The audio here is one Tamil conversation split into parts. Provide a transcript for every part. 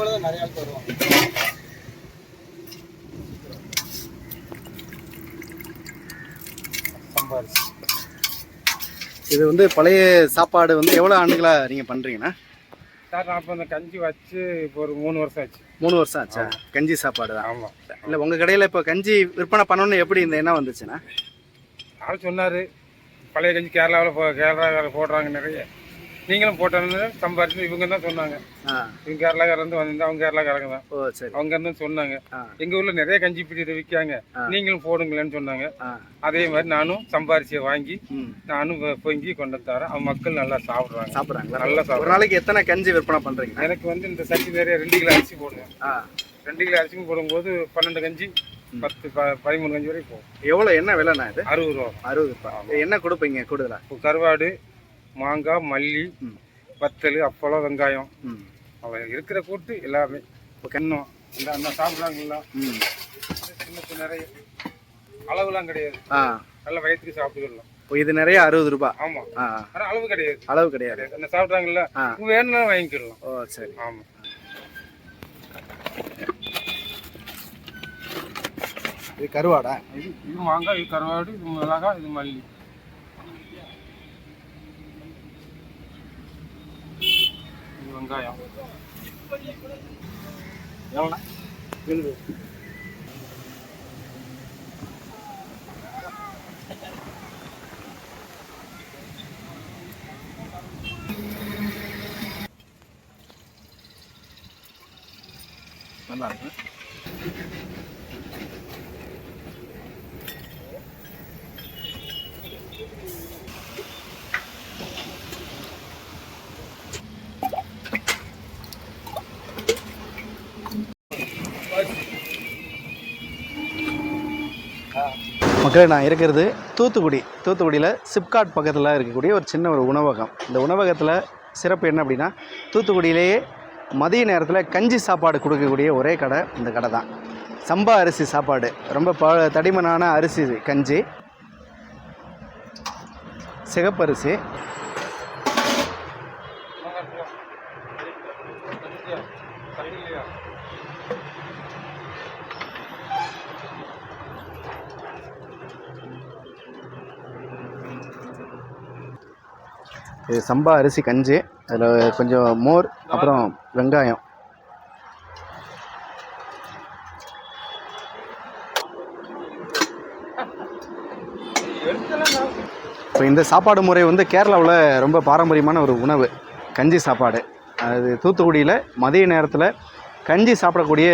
கூட தான் நிறைய ஆள் வருவாங்க. சம்பாரிச்சு. இது வந்து பழைய சாப்பாடு வந்து எவ்வளோ ஆண்டுகளாக நீங்கள் பண்ணுறீங்கண்ணா சார் நான் இப்போ இந்த கஞ்சி வச்சு இப்போ ஒரு மூணு வருஷம் ஆச்சு. மூணு வருஷம் ஆச்சா? கஞ்சி சாப்பாடு தான். ஆமாம் இல்லை உங்கள் கடையில் இப்போ கஞ்சி விற்பனை பண்ணணும்னு எப்படி இந்த எண்ணம் வந்துச்சுண்ணா? ஆள் சொன்னார் பழைய கஞ்சி கேரளாவில் போ கேரளாவில் போடுறாங்க நிறைய. நீங்களும் போட்டோன்னு சம்பாரிச்சு இவங்க தான் சொன்னாங்க இவங்க கேரளாக்காரந்து வந்து அவங்க கேரளாக்காரங்க தான். அவங்க இருந்து சொன்னாங்க. ஆ. எங்கள் ஊரில் நிறைய கஞ்சி பிடி விற்காங்க. நீங்களும் போடுங்களேன்னு சொன்னாங்க. அதே மாதிரி நானும் சம்பாரிச்சியை வாங்கி நானும் பொங்கி கொண்டு தரேன். அவங்க மக்கள் நல்லா சாப்பிட்றாங்க. சாப்பிட்றாங்களா? நல்லா சாப்பிட்றாங்க. நாளைக்கு எத்தனை கஞ்சி விற்பனை பண்ணுறீங்க எனக்கு வந்து இந்த சட்டி நிறைய ரெண்டு கிலோ அரிசி போடுவேன் ரெண்டு கிலோ அரிசி போடும்போது பன்னெண்டு கஞ்சி பத்து பதிமூணு கஞ்சி வரைக்கும் போகும். எவ்வளோ என்ன விலைண்ணா இது? அறுபது ரூபா. அறுபது ரூபாய் என்ன கொடுப்பீங்க கூடுதலா? இப்போ கருவாடு மாங்காய் மல்லி. வத்தல் அப்பளம் வெங்காயம். ம். அவன் இருக்கிற கூட்டு எல்லாமே. இப்போ கண்ணும் இந்த அந்த சாப்பிட்றாங்களா ம். சின்ன நிறைய. அளவுலாம் கிடையாது. நல்ல வயிற்றுக்கு சாப்பிட்டுக்கலாம். இது நிறைய அறுபது ரூபாய் ஆமாம் ஆ. ஆனால் அளவு கிடையாது. அளவு கிடையாது. அந்த சாப்பிட்றாங்கல்ல. வேணும்னா வாங்கிக்கிடலாம் ஓ சரி. ஆமாம் இது கருவாடா? இது இது மாங்காய் இது கருவாடு இது மிளகாய் இது மல்லி. வெங்காயம். எவ்வளோண்ணா? நல்லா இருக்கு. மக்களே நான் இருக்கிறது தூத்துக்குடி. தூத்துக்குடியில் சிப்காட் பக்கத்தில் இருக்கக்கூடிய ஒரு சின்ன ஒரு உணவகம். இந்த உணவகத்தில் சிறப்பு என்ன அப்படின்னா தூத்துக்குடியிலேயே மதிய நேரத்தில் கஞ்சி சாப்பாடு கொடுக்கக்கூடிய ஒரே கடை இந்த கடை தான். சம்பா அரிசி சாப்பாடு. ரொம்ப ப தடிமனான அரிசி கஞ்சி. சிகப்பரிசி. இது சம்பா அரிசி கஞ்சி அதில் கொஞ்சம் மோர் அப்புறம் வெங்காயம். இப்போ இந்த சாப்பாடு முறை வந்து கேரளாவில் ரொம்ப பாரம்பரியமான ஒரு உணவு கஞ்சி சாப்பாடு. அது தூத்துக்குடியில் மதிய நேரத்தில் கஞ்சி சாப்பிடக்கூடிய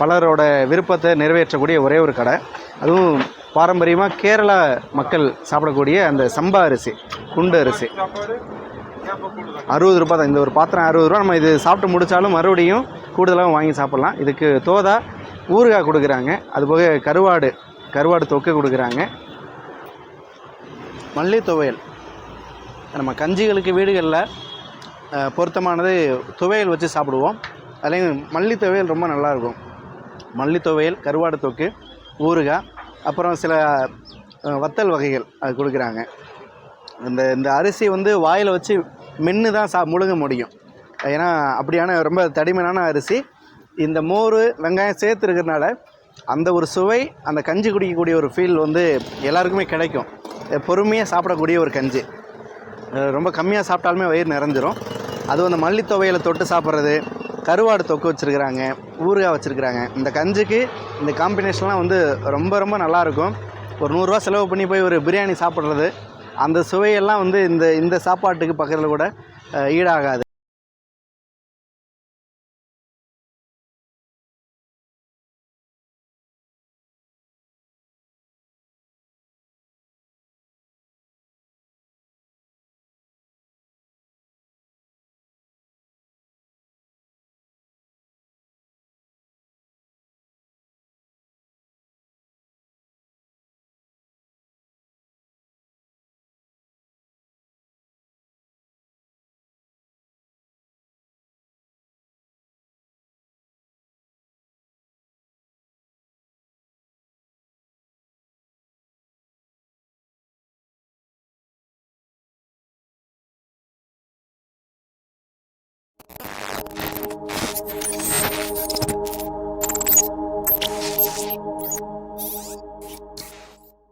பலரோட விருப்பத்தை நிறைவேற்றக்கூடிய ஒரே ஒரு கடை. அதுவும் பாரம்பரியமாக கேரளா மக்கள் சாப்பிடக்கூடிய அந்த சம்பா அரிசி குண்டு அரிசி. அறுபது ரூபாய் தான். இந்த ஒரு பாத்திரம் அறுபது ரூபா நம்ம இது சாப்பிட்டு முடித்தாலும் மறுபடியும் கூடுதலாக வாங்கி சாப்பிட்லாம். இதுக்கு தோதா ஊறுகாய் கொடுக்குறாங்க. அதுபோக கருவாடு கருவாடு தொக்கு கொடுக்குறாங்க. மல்லி துவையல். நம்ம கஞ்சிகளுக்கு வீடுகளில் பொருத்தமானது துவையல் வச்சு சாப்பிடுவோம். அதுலேயும் மல்லி துவையல் ரொம்ப நல்லாயிருக்கும் மல்லி துவையல் கருவாடு தொக்கு ஊறுகாய் அப்புறம் சில வத்தல் வகைகள் அது கொடுக்குறாங்க. இந்த இந்த அரிசி வந்து வாயில் வச்சு மென்று தான் சா முழுங்க முடியும். ஏன்னா அப்படியான ரொம்ப தடிமனான அரிசி. இந்த மோர் வெங்காயம் சேர்த்து அந்த ஒரு சுவை அந்த கஞ்சி குடிக்கக்கூடிய ஒரு ஃபீல் வந்து எல்லாருக்குமே கிடைக்கும். பொறுமையாக சாப்பிடக்கூடிய ஒரு கஞ்சி. ரொம்ப கம்மியாக சாப்பிட்டாலுமே வயிறு நிறைஞ்சிரும். அதுவும் அந்த மல்லித்தொவையில் தொட்டு சாப்பிட்றது கருவாடு தொக்கு வச்சுருக்குறாங்க ஊறுகாய் வச்சுருக்குறாங்க. இந்த கஞ்சிக்கு இந்த காம்பினேஷன்லாம் வந்து ரொம்ப ரொம்ப நல்லாயிருக்கும். ஒரு நூறுரூவா செலவு பண்ணி போய் ஒரு பிரியாணி சாப்பிட்றது அந்த சுவையெல்லாம் வந்து இந்த இந்த சாப்பாட்டுக்கு பக்கத்தில் கூட ஈடாகாது.